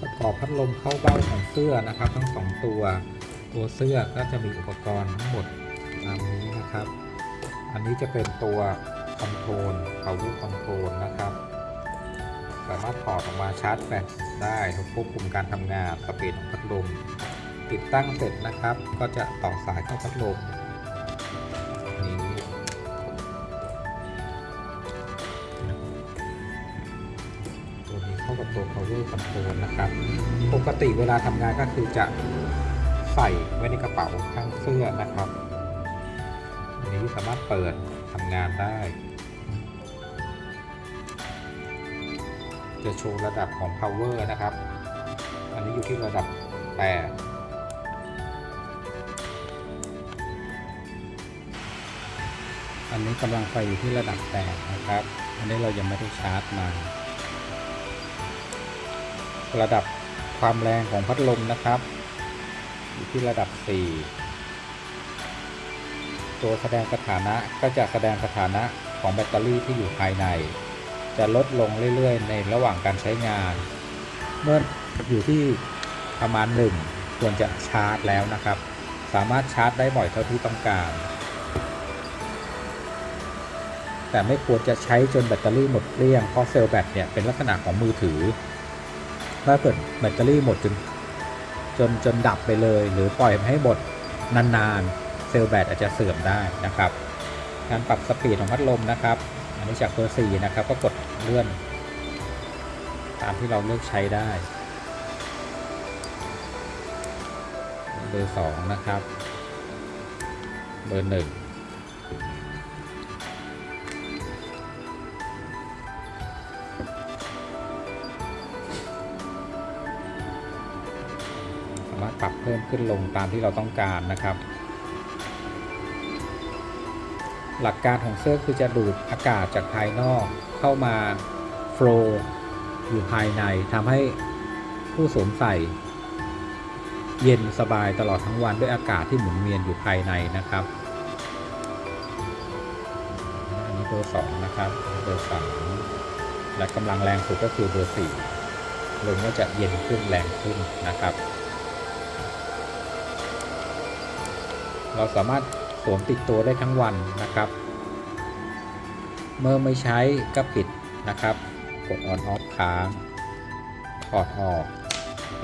ประกอบพัดลมเข้าเบ้าของเสื้อนะครับ ทั้งสองตัว ตัวเสื้อก็จะมีอุปกรณ์ทั้งหมดตามนี้นะครับ อันนี้จะเป็นตัวคอนโทรล power control นะครับ สามารถถอดออกมาชาร์จแบตได้ควบคุมการทำงานสปีดของพัดลม ติดตั้งเสร็จนะครับ ก็จะต่อสายเข้าพัดลม เข้ากับตัว power control นะครับ ปกติเวลาทำงานก็คือจะใส่ไว้ในกระเป๋าข้างเสื้อนะครับอันนี้สามารถเปิดทำงานได้ จะโชว์ระดับของ power นะครับ อันนี้อยู่ที่ระดับ 8อันนี้กำลังไฟอยู่ที่ระดับ8นะครับ อันนี้เรายังไม่ได้ชาร์จมา ระดับความแรงของพัดลมนะครับอยู่ที่ระดับ 4 ตัวแสดงสถานะก็จะแสดงสถานะของแบตเตอรี่ที่อยู่ภายใน จะลดลงเรื่อยๆ ในระหว่างการใช้งาน เมื่ออยู่ที่ประมาณ 1 ควรจะชาร์จแล้วนะครับ สามารถชาร์จได้บ่อยเท่าที่ต้องการ แต่ไม่ควรจะใช้จนแบตเตอรี่หมดเกลี้ยงเพราะเซลล์แบตเนี่ยเป็นลักษณะของมือถือ ถ้าเกิดแบตเตอรี่หมดจนจนจนดับไปเลย หรือปล่อยให้หมดนานๆ เซลล์แบตอาจจะเสื่อมได้นะครับการปรับสปีดของพัดลมนะครับ อันนี้จากเบอร์4นะครับก็กดเลื่อน ตามที่เราเลือกใช้ได้เบอร์2นะครับ เบอร์1ามารถปรับเพิ่มขึ้นลงตามที่เราต้องการนะครับ หลักการของเสื้อคือจะดูดอากาศจากภายนอกเข้ามาโฟล์อยู่ภายในทำให้ผู้สวมใส่เย็นสบายตลอดทั้งวันด้วยอากาศที่หมุนเวียนอยู่ภายในนะครับ อันนี้เบอร์สองนะครับเบอร์สามและกำลังแรงสุดก็คือเบอร์สี่ลมก็จะเย็นขึ้นแรงขึ้นนะครับ เราสามารถสวมติดตัวได้ทั้งวันนะครับ เมื่อไม่ใช้ก็ปิดนะครับ กด on off ค้างถอดออก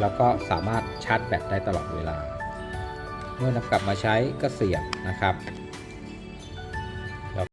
แล้วก็สามารถชาร์จแบตได้ตลอดเวลา เมื่อนำกลับมาใช้ก็เสียบนะครับ